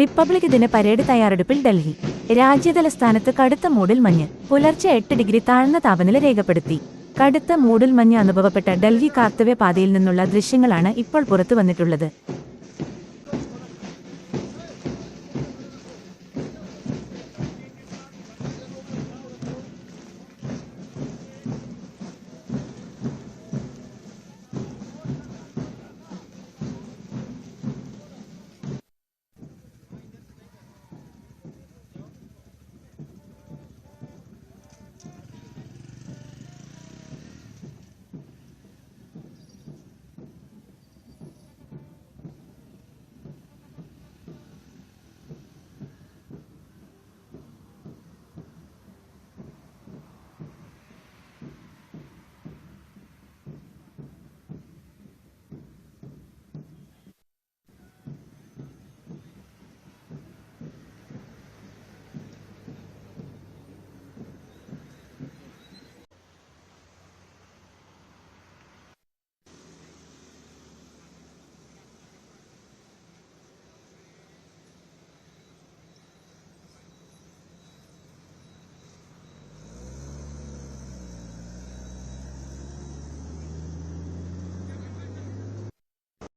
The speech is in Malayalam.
റിപ്പബ്ലിക് ദിന പരേഡ് തയ്യാറെടുപ്പിൽ ഡൽഹി. രാജ്യതലസ്ഥാനത്ത് കടുത്ത മൂടിൽ മഞ്ഞ്. പുലർച്ചെ എട്ട് ഡിഗ്രി താഴ്ന്ന താപനില രേഖപ്പെടുത്തി. കടുത്ത മൂടിൽ മഞ്ഞ് അനുഭവപ്പെട്ട ഡൽഹി കാർത്തവ്യ പാതയിൽ നിന്നുള്ള ദൃശ്യങ്ങളാണ് ഇപ്പോൾ പുറത്തു വന്നിട്ടുള്ളത്